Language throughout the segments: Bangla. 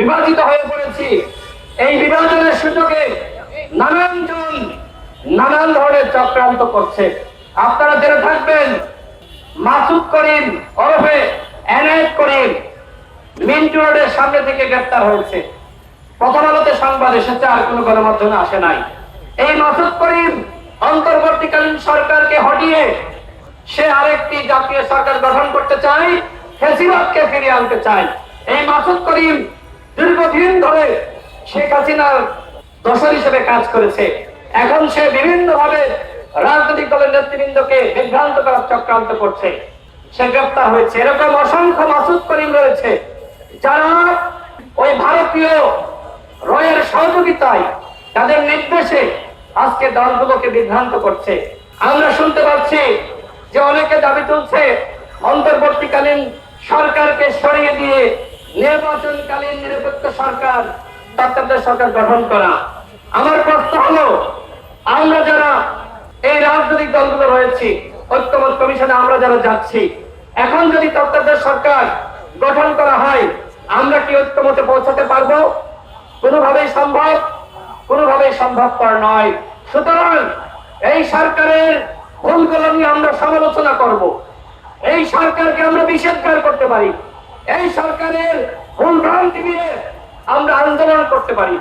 বিভাজিত হয়ে পড়েছি। এই বিভাজনের সুযোগে নানান জন নানান ধরনের চক্রান্ত করছে। আপনারা জেনে থাকবেন, মাসুদ করিম ওরফে এনায়েত করিম মিন্টু রোডের সামনে থেকে গ্রেপ্তার হয়েছে। প্রথম আলোতে সংবাদ এসেছে, আর কোনো গণমাধ্যমে আসে নাই। এই মাসুদ করিম অন্তর্বর্তীকালীন সরকারকে হটিয়ে সে আরেকটি জাতীয় সরকার গঠন করতে চায়, ফেসিবাদকে ফিরিয়ে আনতে চায়। এই মাসুদ করিম দীর্ঘদিন ধরে শেখ হাসিনার দোষর হিসেবে কাজ করেছে। এখন সে বিভিন্ন ভাবে রাজনৈতিক দলের নেতৃবৃন্দকে বিভ্রান্ত করার চক্রান্ত করছে। সে গ্রেপ্তার হয়েছে। এরকম অসংখ্য মাসুদ করিম রয়েছে, যারা ওই ভারতীয় রয়ের সহযোগিতায় তাদের নির্দেশে আজকে দলগুলোকে বিভ্রান্ত করছে। আমরা শুনতে পাচ্ছি যে অনেকে দাবি তুলছে, অন্তর্বর্তীকালীন সরকারকে সরিয়ে দিয়ে নির্বাচনকালীন নিরপেক্ষ সরকার, তত্ত্বাবধায়ক সরকার গঠন করা। আমার প্রশ্ন হলো, আমরা যারা এই রাজনৈতিক দলগুলো রয়েছি, ঐক্যমত কমিশনে আমরা যারা যাচ্ছি, এখন যদি তত্ত্বাবধায়ক সরকার গঠন করা হয়, আমরা কি ঐক্যমতে পৌঁছাতে পারব? কোনোভাবেই সম্ভব, কোনোভাবেই সম্ভবপর নয়। সুতরাং এই সরকারের ভুলগুলো নিয়ে আমরা সমালোচনা করব। এই সরকারকে আমরা নিষেধকার করতে পারি। এই সরকারের ভুল ভ্রান্তি নিয়ে আমরা আন্দোলন করতে পারি।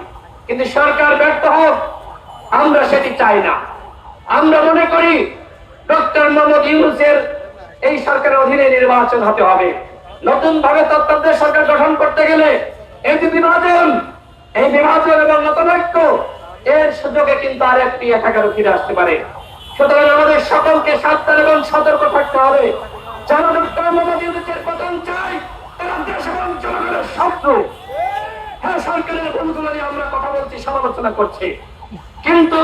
কিন্তু সরকার ব্যর্থ হোক, আমরা সেটি চাই না। আমরা মনে করি ডক্টর মোহাম্মদ ইউনুসের এই সরকারের অধীনে নির্বাচন হতে হবে। নতুন ভাবে তত্ত্বাবধায়ক সরকার গঠন করতে গেলে এই যে বিভাজন, এই বিভাজন এবং নতনৈক্য, এর সুযোগে কিন্তু আর একটি একাকারও ফিরে আসতে পারে। সুতরাং আমাদের সকলকে সাবধান এবং সতর্ক থাকতে হবে। যারা ডক্টর মোহাম্মদ ইউনুসের পতন চাই হ্যাঁ কিন্তু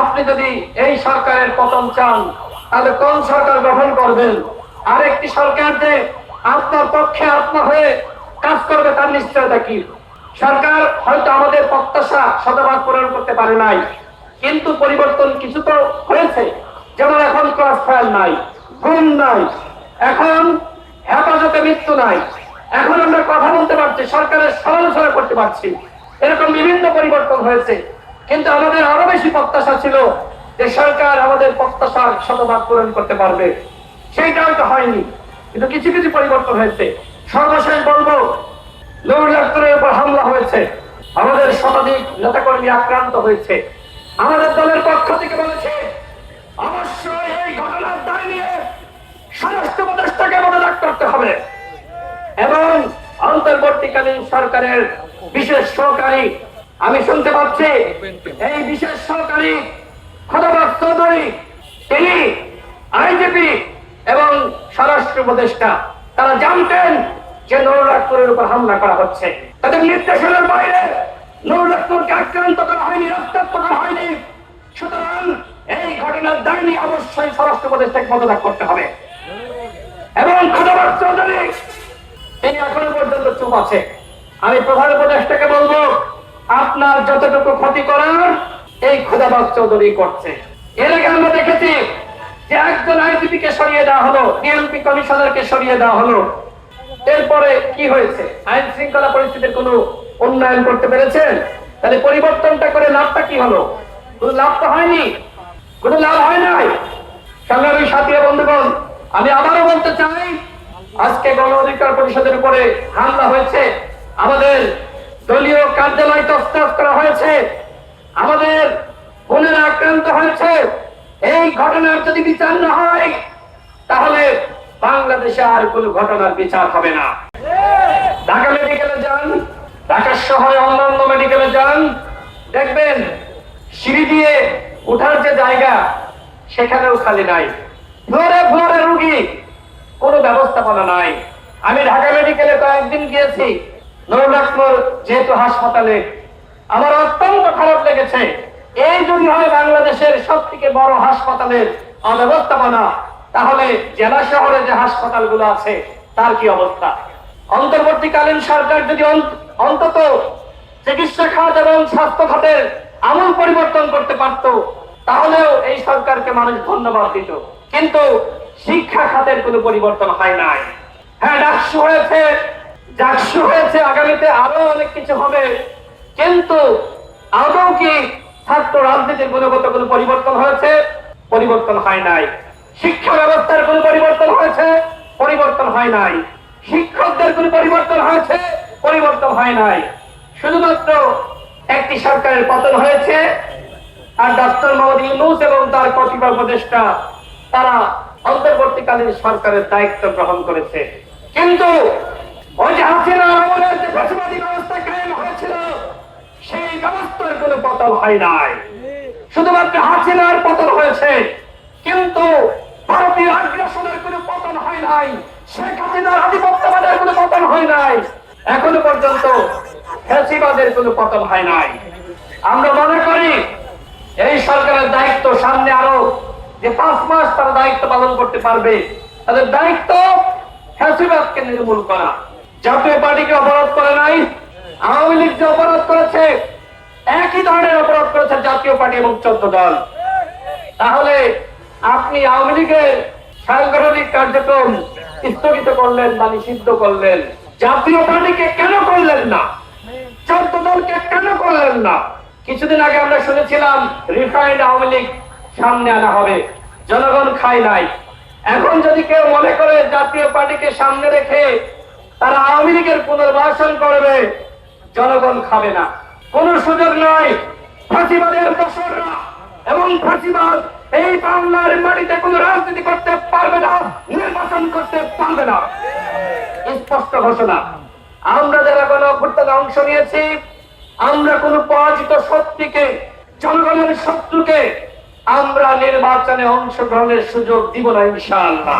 আপনি যদি এই সরকারের পতন চান, তাহলে কোন সরকার করবেন? সরকার যে আপনার পক্ষে হয়ে কাজ করবে, তার নিশ্চয়তা কি? সরকার হয়তো আমাদের প্রত্যাশা শতভাগ পূরণ করতে পারে নাই, কিন্তু পরিবর্তন কিছু তো হয়েছে। যেমন এখন ক্লাস ফায়ার নাই, ঘুম নাই। এখন হেফাজতে মৃত্যু নাই। এখন আমরা কথা বলতে পারছি, সরকারের সমালোচনা করতে পারছি। এরকম বিভিন্ন পরিবর্তন হয়েছে। কিন্তু আমাদের আরও বেশি প্রত্যাশা ছিল যে সরকার আমাদের প্রত্যাশা শতভাগ পূরণ করতে পারবে। সেইটা হয়তো হয়নি, কিন্তু কিছু কিছু পরিবর্তন হয়েছে। সর্বশেষ বলব, নৌর ডাক্তারের উপর হামলা হয়েছে। আমাদের শতাধিক নেতাকর্মী আক্রান্ত হয়েছে। আমাদের দলের পক্ষ থেকে বলেছে অবশ্যই এই ঘটনার দায় নিয়ে স্বরাষ্ট্র উপদেষ্টাকে পদত্যাগ করতে হবে এবং অন্তর্বর্তীকালীন সরকারের বিশেষ সহকারী। আমি শুনতে পাচ্ছি, এই বিশেষ সহকারী খোদাবাদ চৌধুরী, তিনি আইজিপি এবং স্বরাষ্ট্র উপদেষ্টা। তারা জানতেন যে নুরুল্লাহপুরের উপর হামলা করা হচ্ছে। তাদের নির্দেশনার বাইরে নুরুল্লাহপুরকে আক্রান্ত করা হয়নি, রক্তাক্ত করা হয়নি। সুতরাং এই ঘটনার দায় নিয়ে অবশ্যই স্বরাষ্ট্র উপদেষ্টাকে পদত্যাগ করতে হবে। এবং খোদাবাদ চৌধুরী, তিনি এখনও পর্যন্ত চুপ আছে। আমি প্রধান উপদেষ্টাকে বলব, আপনার যতটুকু ক্ষতি করার, এই খুদাবাদ চৌধুরী করছে। এর আগে আমরা দেখেছি যে একজন আইজিপি কে সরিয়ে দেওয়া হলো, ডিএমপি কমিশনারকে সরিয়ে দেওয়া হলো। এরপরে কি হয়েছে? আইন শৃঙ্খলা পরিস্থিতির কোনো উন্নয়ন করতে পেরেছেন? তাহলে পরিবর্তনটা করে লাভটা কি হলো? কোনো লাভ তো হয়নি। কোনো লাভ হয় নাই। সংগ্রামী সাথী বন্ধুগণ, আমি আবারও বলতে চাই, আজকে গণ অধিকার পরিষদের উপরে হামলা হয়েছে। আমাদের দলীয় কার্যালয় তস্তাস করা হয়েছে। আমাদের বোনেরা আক্রান্ত হয়েছে। এই ঘটনার যদি বিচার না হয়, তাহলে বাংলাদেশে আর কোন ঘটনার বিচার হবে না। ঢাকা মেডিকেলে যান, ঢাকা শহরে অন্যান্য মেডিকেলে যান। দেখবেন, সিঁড়ি দিয়ে উঠার যে জায়গা, সেখানেও খালি নাই। ফ্লোরে ফ্লোরে রুগী, কোনো ব্যবস্থাপনা নাই। আমি ঢাকা মেডিকেলে কয়েকদিন গিয়েছি। নুরুল্লাহপুর যেহেতু হাসপাতালে, আমার অত্যন্ত খারাপ লেগেছে। এই যদি হয় বাংলাদেশের সব থেকে বড় হাসপাতালের অব্যবস্থাপনা, তাহলে জেলা শহরে যে হাসপাতালগুলো আছে, তার কি অবস্থা? অন্তর্বর্তীকালীন সরকার যদি অন্তত চিকিৎসা খাত এবং স্বাস্থ্য খাতের আমূল পরিবর্তন করতে পারত, তাহলেও এই সরকারকে মানুষ ধন্যবাদ দিত। কিন্তু শিক্ষা খাতের কোনো পরিবর্তন হয় নাই। হ্যাঁ ডাকসু হয়েছে চাকসু হয়েছে, আগামীতে আরও অনেক কিছু হবে। কিন্তু আদৌ কি ছাত্র রাজনীতির গুণগত কোনো পরিবর্তন হয়েছে? পরিবর্তন হয় নাই। শিক্ষা ব্যবস্থার কোনো পরিবর্তন হয়েছে? পরিবর্তন হয় নাই। শিক্ষকদের কোনো পরিবর্তন হয়েছে? পরিবর্তন হয় নাই। শুধুমাত্র একটি সরকারের পতন হয়েছে, আর ডক্টর মোহাম্মদ ইউনুস এবং তার কতিপয় উপদেষ্টা, তারা অন্তর্বর্তীকালীন সরকারের দায়িত্ব গ্রহণ করেছে। কিন্তু ওই যে হাসিনা আমলের যে ফ্যাসিবাদী ব্যবস্থা কায়েম হয়েছিল সেই ব্যবস্থার কোনো পতন হয় নাই। শুধুমাত্র হাসিনার পতন হয়েছে, কিন্তু ভারতীয় আগ্রাসনের কোনো পতন হয় নাই, শেখ হাসিনার আধিপত্যবাদের কোনো পতন হয় নাই, এখনও পর্যন্ত ফ্যাসিবাদের কোনো পতন হয় নাই। আমরা মনে করি, এই সরকারের দায়িত্ব সামনে আরও যে পাঁচ মাস তারা দায়িত্ব পালন করতে পারবে, তাদের দায়িত্ব ফ্যাসিবাদকে নির্মূল করা। জাতীয় পার্টিকে অপরাধ করে নাই, আওয়ামী লীগ যে অপরাধ করেছে একই ধরনের অপরাধ করেছে জাতীয় পার্টি এবং চোদ্দ দল। তাহলে আপনি আওয়ামী লীগের সাংগঠনিক কার্যক্রম স্থগিত করলেন বা নিষিদ্ধ করলেন। জাতীয় পার্টিকে কেন করলেন না? চোদ্দ দলকে কেন করলেন না? কিছুদিন আগে আমরা শুনেছিলাম, রিফাইন্ড আওয়ামী লীগ সামনে আনা হবে। জনগণ খায় নাই। এখন যদি কেউ মনে করে জাতীয় পার্টিকে সামনে রেখে তারা আওয়ামী লীগের পুনর্বাসন করবে, জনগণ খাবে না। কোনো সুযোগ নাই। ফাঁসিবাদের দোসররা এবং ফাঁসিবাদ এই বাংলার মাটিতে কোনো রাজনীতি করতে পারবে না, নির্বাচন করতে পারবে না। স্পষ্ট ঘোষণা। আমরা যারা কোন অভ্যুত্থানে অংশ নিয়েছি, আমরা কোন পরাজিত শক্তিকে, জনগণের শত্রুকে আমরা নির্বাচনে অংশগ্রহণের সুযোগ দিব না, ইনশাআল্লাহ।